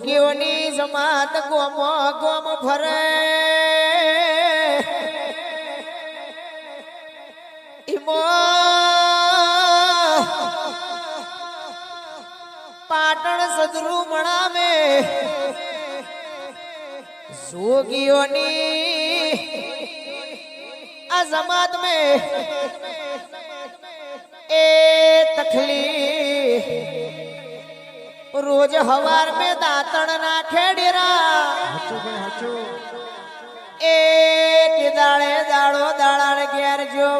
જોગીઓની જમાત ગોમ ગોમ ફરે ઈમો પાટણ સદરુ મણામે. જોગીઓની આ જમાત મે એ તખલી રોજ હવાર મે દાંતણ ના ખેડેરા. એ દાળે દાડે દાડો ઘેર જો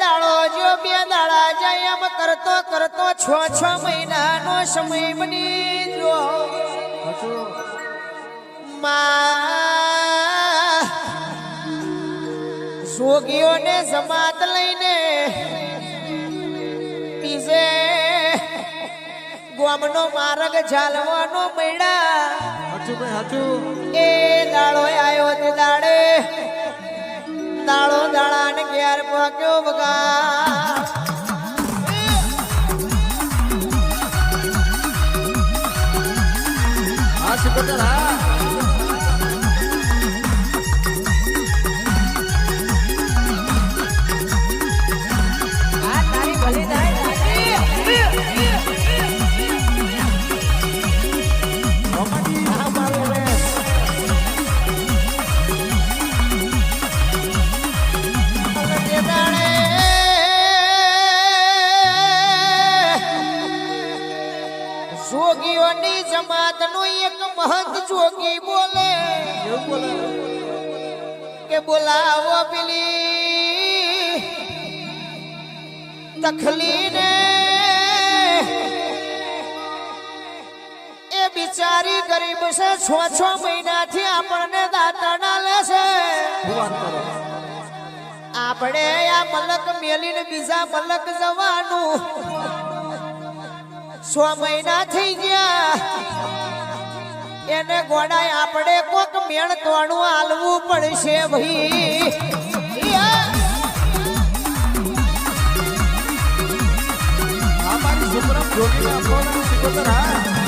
દાડો જો બે દાડા જાય એમ કરતો કરતો છ છ મહિનાનો સમય બની જો સોગીઓને જોગીઓને જમાત લઈને પીજે ગોમનો માર્ગ ઝાલવાનો મેળા એ દાડો આવ્યો તે દાડે. દાડો દાડા ને ઘેર પહોંચ્યો બોલાવો પેલી તખલીને. એ બિચારી ગરીબ છે, છ છ મહિનાથી આપણને દાતા લે છે. આપણે આ મલક મેલીને બીજા મલક જવાનું. છ મહિના થઈ ગયા. એને ગોડાય આપણે કોક મેણ તોડું હાલવું પડશે ભાઈ. અમારી સુપ્રમ જોગીને આપવાનું શીખોતર હા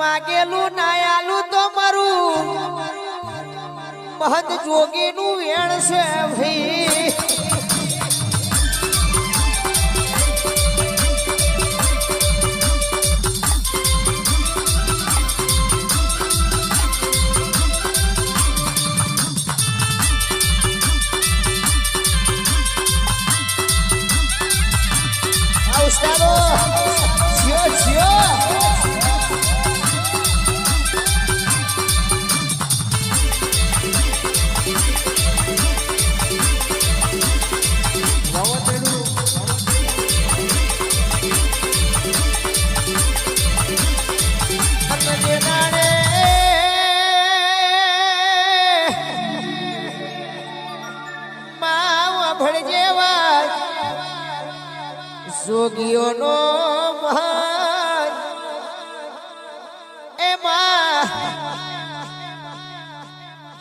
માગેલું નાયાલું તો મારું. મહદ જોગીનું વેણ છે ભાઈ. ભણજે વાત જોગીઓનો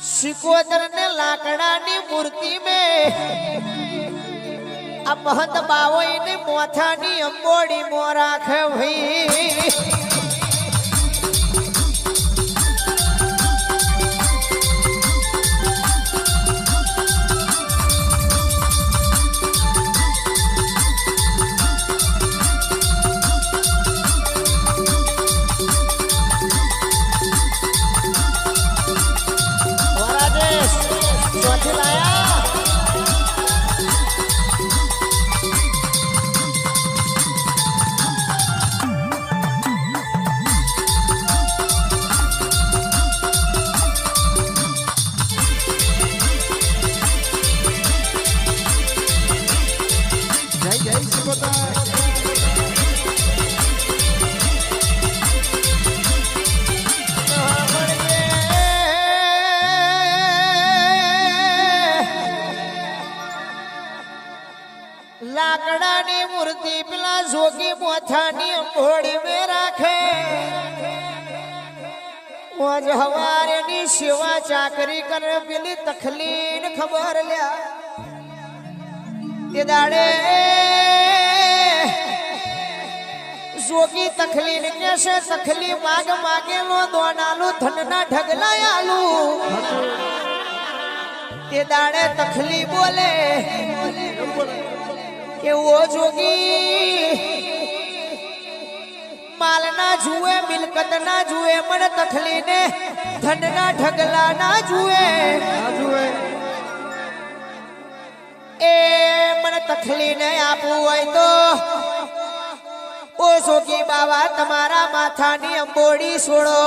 શિકોદર ને લાકડાની મૂર્તિ મે આ મહંત બાવોઈ ની મોથાની અંબોડી મો રાખે ભાઈ તખલીન ખબર લ્યા. તે દાડે જોગી તખલીન કેસે તખલી માગ માગેલો દોનાલું ધનના ઢગલા આલું તે દાડે તખલી બોલે કે ઓ જોગી ના જુએ મિલકત ના જુએ મન તથલી ને ધન ના ઢગલા ના જુએ. એ મને તખલીને આપવું હોય તો ઓ જોગી બાવા તમારા માથાની અંબોડી છોડો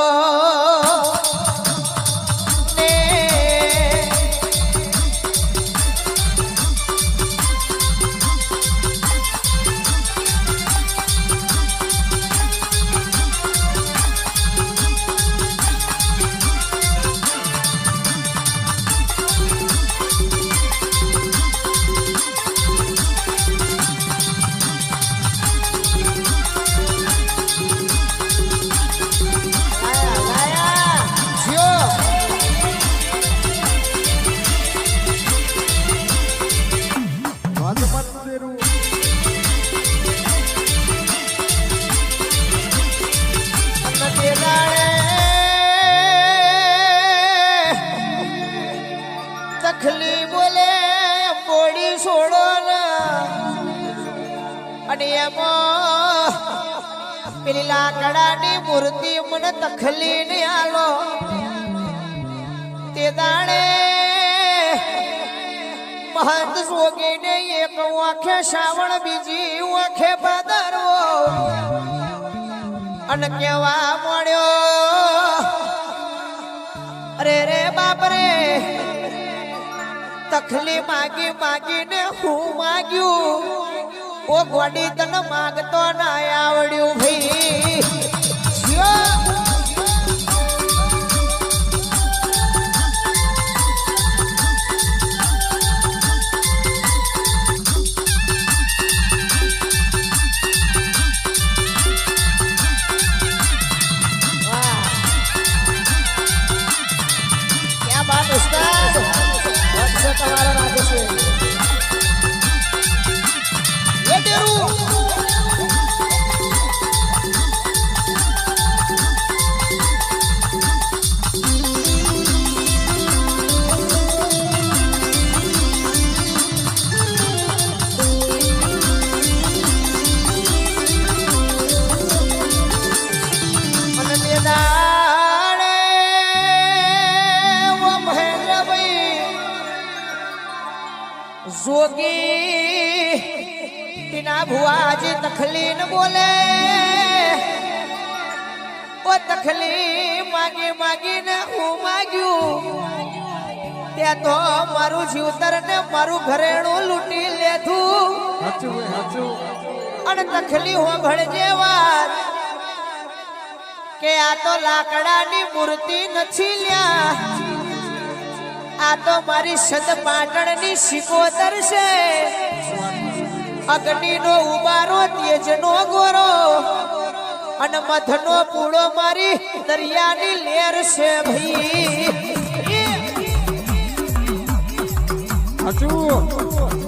મૂર્તિ મને તખલી ને આલો. તે દાણે મહંત જોગીને એક વાંખે શ્રાવણ, બીજી વાંખે ભાદરવો અને કેવા મળ્યો? અરે રે બાપ રે તખલી માગી માગીને હું માગ્યું? ઓ ગોડી તને માગતો ના આવડ્યું ભાઈ. જ્યો. જોગી ટીના ભુવાજી તખલીન બોલે. ઓ તખલી માગી માગીને હું માગ્યું. ત્યાં તો મારું જીવતર ને મારું ઘરેણું લૂંટી લેધું. અને તખલી હોભળજે વાત કે આ તો લાકડાની મૂર્તિ નથી લ્યા. આ તો મારી સદ પાટણની શિકોતર છે. અગ્નિનો ઉબારો, તેજનો ગોરો અને મધનો પૂળો મારી દરિયાની લેર છે ભાઈ. સાચું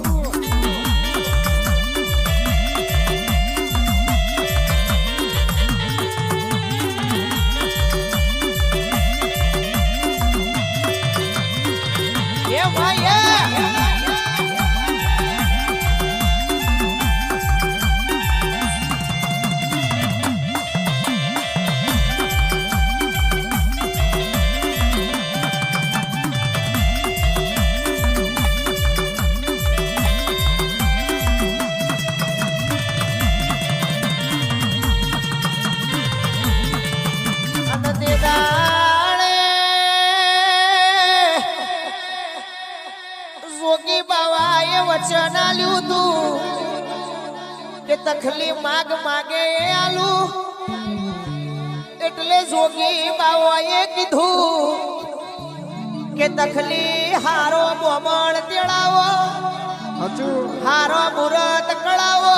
તખલી હારો બોમણ તેડાવો. હારો મુરત કળાવો.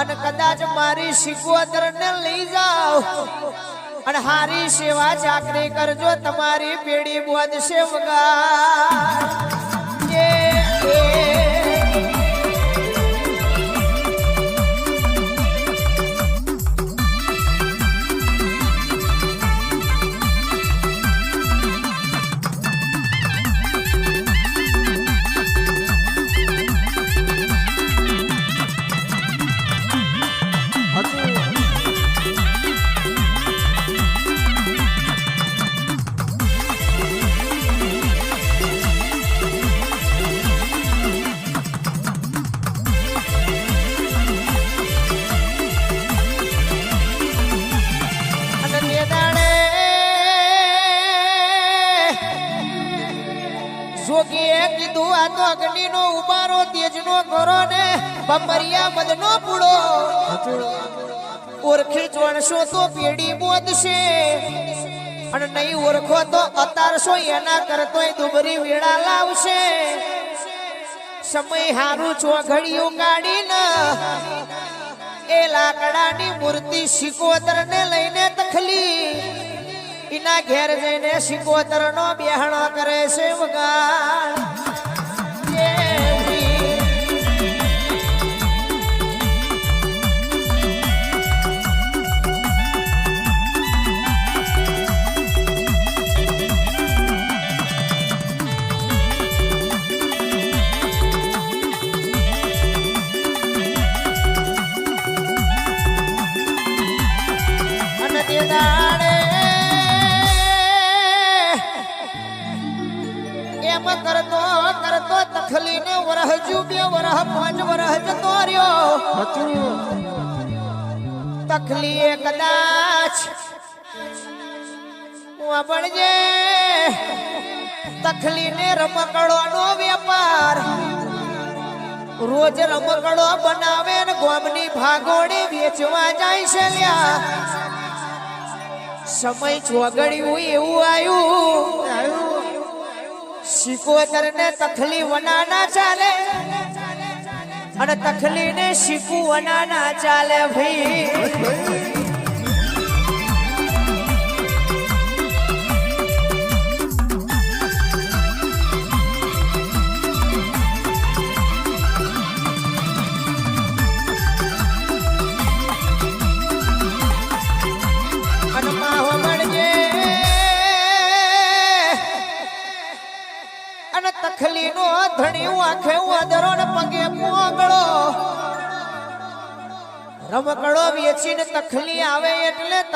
અને કદાચ મારી શિકોતર ને લઈ જાઓ. અને હારી સેવા ચાકરી કરજો તમારી પેઢી બોધશે વગાડ. કીધું અગ્નિ નો અગ્નિનો તેજ તેજનો કરો ને બમરિયા મદનો પૂળો. સાચું ઓળખી જોણશો તો પેઢી બોધશે. અને નહીં ઓળખો તો અતારશો, એના કરતોય દુબરી વેળા લાવશે. સમય હારું ચોઘડિયું કાઢીને, એ લાકડાની મૂર્તિ શિકોતર ને લઈને તખલી. એના ઘેર જઈને શિકોતર નો બેહણો કરે છે વગાડ. રહ્યો કદાચ વાપરજે. તખલીને રમકડોનો વેપાર. રોજ રમકડો બનાવે ને ગોમની ભાગોળી વેચવા જાય છે લ્યા. સમય ચોગડ્યું એવું આવ્યું. સિકોતર ને તખલી વનાના ચાલે. અને તખલી ને શીખવું વનાના ચાલે ભાઈ.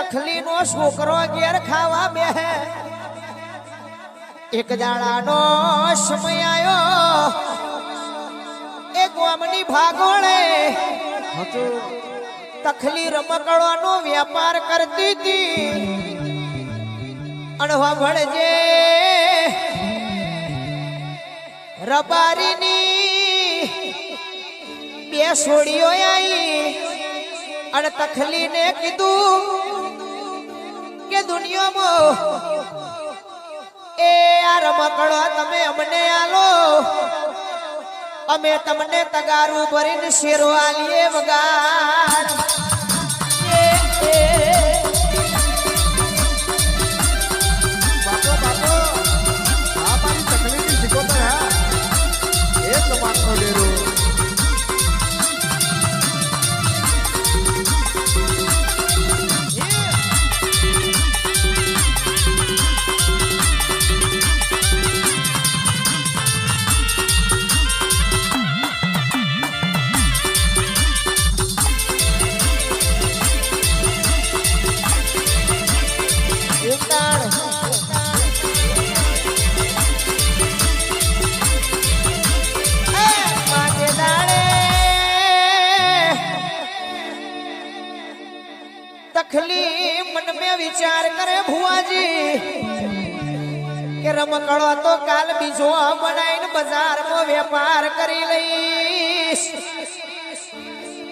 એટલે તખલીનો છોકરો ઘેર ખાવા બે એક દાડાનો સમય આવ્યો એ ગોમની ભાગોળે તખલી રમકડવાનો વ્યાપાર કરતી હતી. અણવા ભણજે રબારીની બે સોડીઓ આવી અને તખલીને કીધું કે દુનિયામાં? એ આ રમકડો તમે અમને આલો. અમે તમને તગારું ભરીને શેરો આલીએ વગાડ કે રમકડો તો કાલ બીજો બનાવીને બજારમાં વેપાર કરી લઈશ.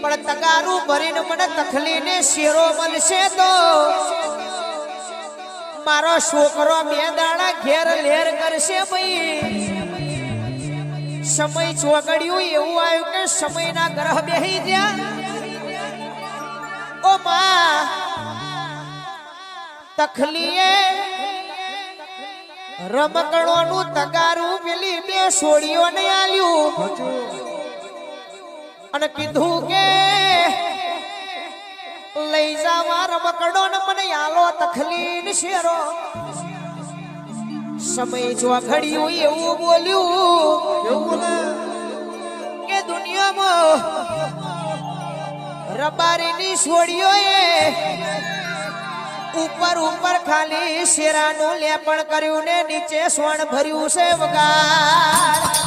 પણ તગારું ભરીને મને તખલીને શેરો મળશે તો? મારો છોકરો બે દાણા ઘેર લેર કરશે ભાઈ. સમય ચોગડ્યું એવું આવ્યું કે સમયના ગ્રહ બેહી ગયા. ઓ માં તખલીએ રમકડોનું તગારું પેલી બે સોડીઓને આલ્યું. અને કીધું કે, લઈ જાવા રમકડો ને મને આલો તખલીન શેરો. સમય જો ઘડ્યું એવું બોલ્યું એવું કે દુનિયામાં રબારીની છોડીઓએ ઉપર ઉપર ખાલી શેરાનું લેપણ કર્યું ને નીચે સ્વર્ણ ભર્યું છે વગાડ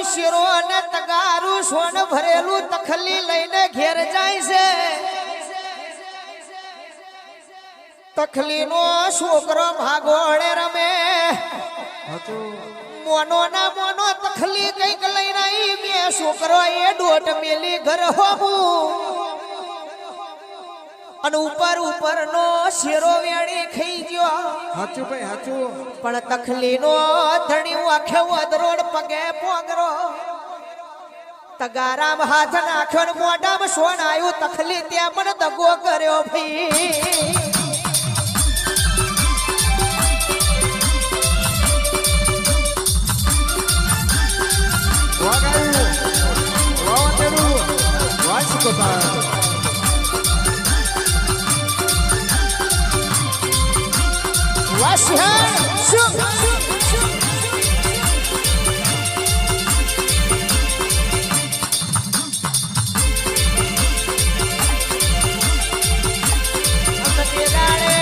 ઉપર અને તગારું સોન ભરેલું તખલી લઈને ઘેર જાય છે. તખલીનો છોકરો ભાગોળે રમે. મોનો ના મોનો તખલી કંઈક લઈને આવી બે. છોકરો એ દોટ મેલી ઘર હોવું. અને ઉપર ઉપર નો શેરો વેણી ખાઈ ગયો. હાચું ભાઈ હાચું. પણ તખલીનો ધણી આખે વદરોડ પગે પોગરો. તગારામ હાથ નાખ્યો ને મોઢામાં સોન આવ્યું તખલી ત્યાં પણ દગો કર્યો ભાઈ. વાગાયું વાવાતેરું વાય સિકોતર વાસિહાર શું અને તે દાડે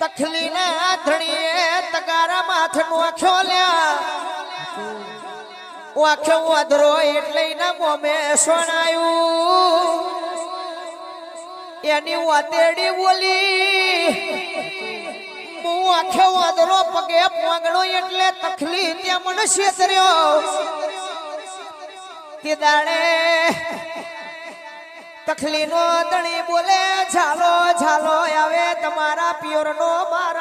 તખલીના ધણીએ તગારા માથ લ્યા આખ્યો વાદરો એટલે એના મોમે સોનાયું. એની વાતેડી બોલી, હું આખો વાદરો પગે પોંગણો એટલે તખલી ત્યાં મને છેતર્યો તે દાડે તખલી નો દણી બોલે, ઝાલો ઝાલો, આવે તમારા પિયોર નો બાર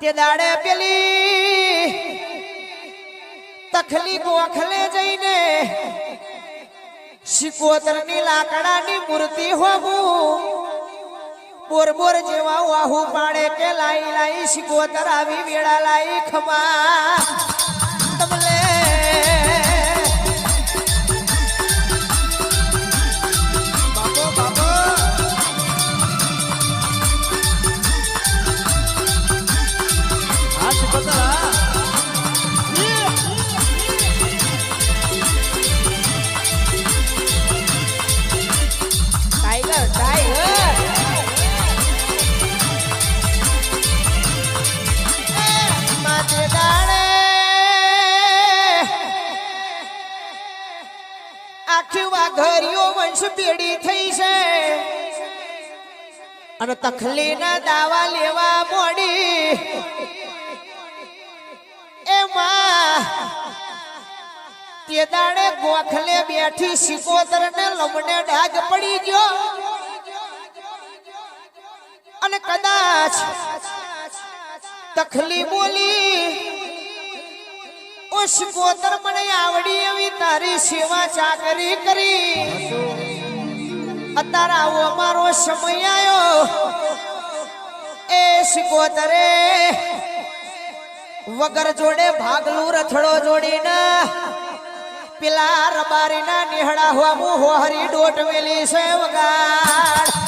તે દાડે પેલી તખલી ગોખલે જઈને શિકોતરની લાકડાની મૂર્તિ હોવું બોર બોર જેવા વાહુ પાડે કે લાઈ લાઈ શિકોતર આખી વાઘરીઓ વંશ પેઢી થઈ છે. અને તખલીના દાવા લેવા મોડી. એમાં તે દાડે ગોખલે બેઠી સિકોતર ને લમને ડાગ પડી ગયો. અને કદાચ તખલી બોલી ઓ સિકોતર મને આવડી એવી તારી સેવા ચાકરી કરી. અત્યારે આવો અમારો સમય આવ્યો એ સિકોતરે વગર જોડે ભાગલું રથડો જોડીને પેલા રબારીના નિહળા હોમું હોહરી ડોટ મેલી છે વગાડ.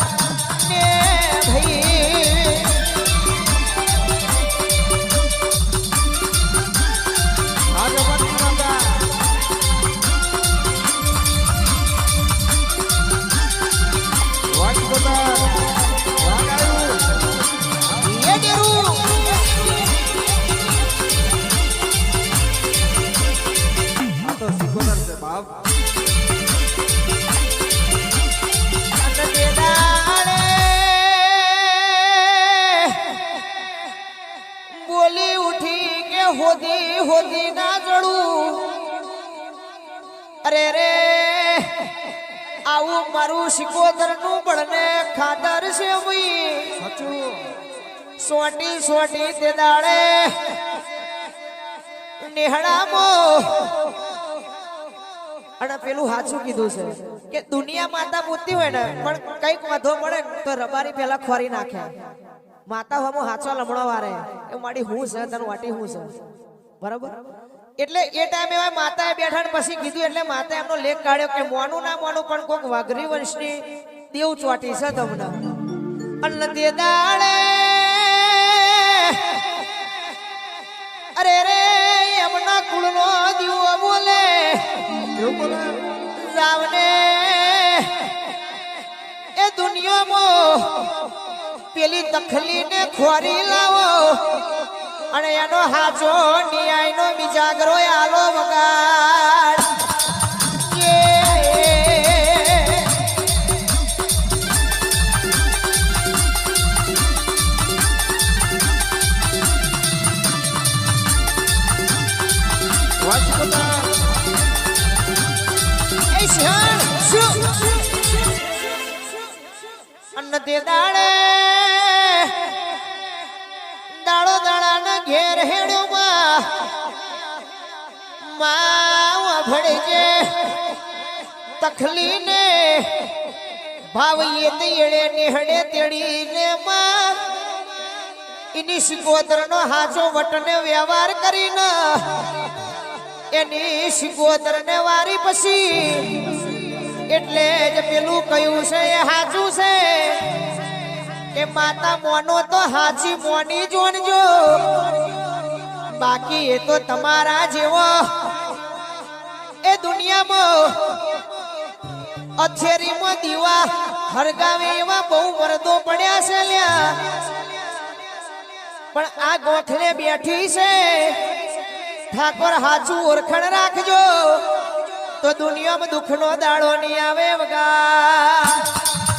અને પેલું સાચું કીધું છે કે દુનિયા માતા પૂછતી હોય ને, પણ કંઈક વાંધો પડે તો રબારી પેલા ખોરી નાખે. માતા હમો હાચો લમણો વારે. એ મારી હું છે, તને વાટી હું છે. બરાબર? એટલે એ ટાઈમે એવા માતાએ બેઠા પછી કીધું, એટલે માતા એમનો લેખ કાઢ્યો કે મોનું ના મોનું પણ કોક વાઘરી વંશની દેવ ચોટી છે તમને. અન્ન તે દાડે. અરે રે. એમના કુળનો દીવો બોલે. રાવને એ દુનિયામાં પેલી તખલીને ખોરી લાવો. અને એનો હાચો ન્યાયનો બીજાગરો આલો વગાડ. અન્ન તે દાડે. દાડો દાડાના ઘેર હેડોમાં માવ ભળજે તખલીને ભાવીએ તેડે, નિહડે તેડીને માં એની સિકોતરનો હાચો વટને વ્યવહાર કરીને, એની સિકોતરને વારી પછી એટલે જ પેલું કયું છે, એ હાચું છે? કે માતા મોનો તો હાચી મોની જોણજો બાકી એ તો તમારા જેવો. એ દુનિયામાં અથેરીમાં દીવા હરગાવે એવા બહુ મરદો પડ્યા છે લ્યા. પણ આ ગોખલે બેઠી છે. ઠાકોર હાચું ઓરખણ રાખજો. તો દુનિયામાં દુઃખનો દાડો નહીં આવે વગા.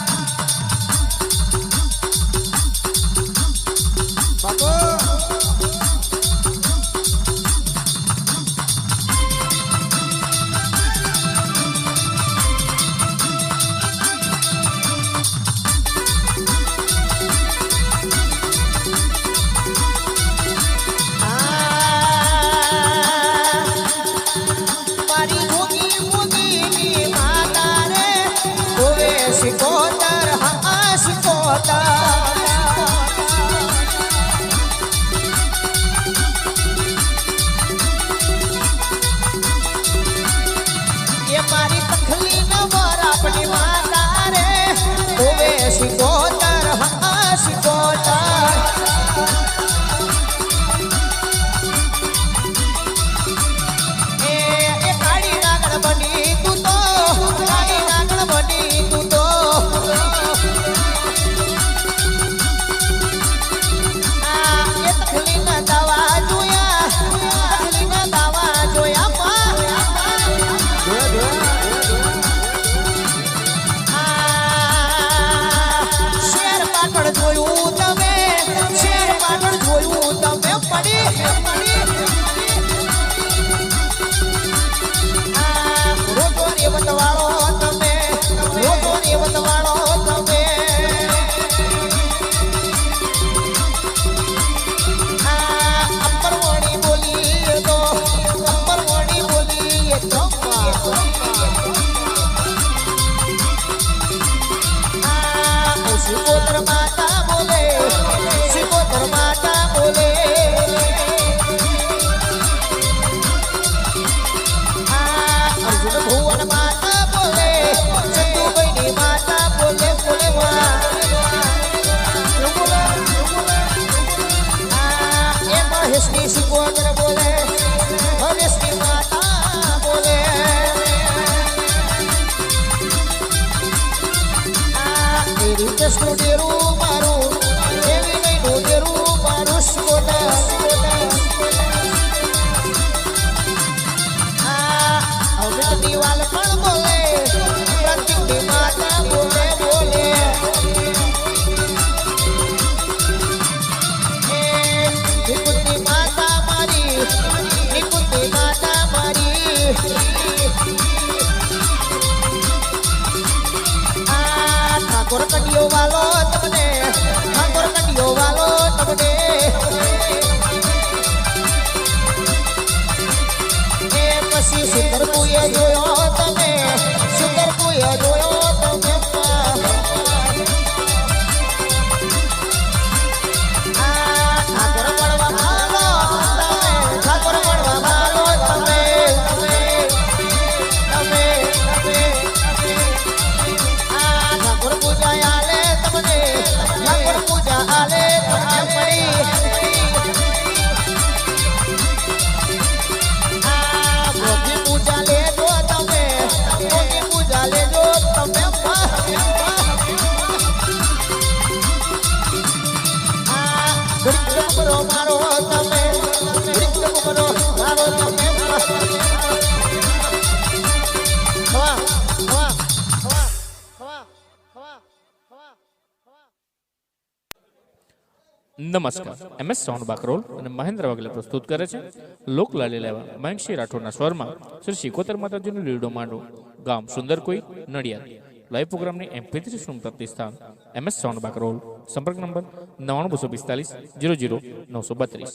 શિકોતર હા શિકોતર વાલો તમને ઠાકોર નમસ્કાર. એમ એસ સોન બાકરોલ અને મહેન્દ્ર વગેરે પ્રસ્તુત કરે છે લોકલાલી લેવા મયંકસિંહ રાઠોડના સ્વરમાં શ્રી શિકોતર માતાજીનું લીડો માંડો ગામ સુંદર કોઈ નડિયાદ. લાઈવ પ્રોગ્રામની એમપી થ્રી શું પ્રતિષ્ઠાન. એમએસ સોન બાકરોલ. સંપર્ક નંબર નવ્વાણું બસો પિસ્તાલીસ, જીરો જીરો નવસો બત્રીસ.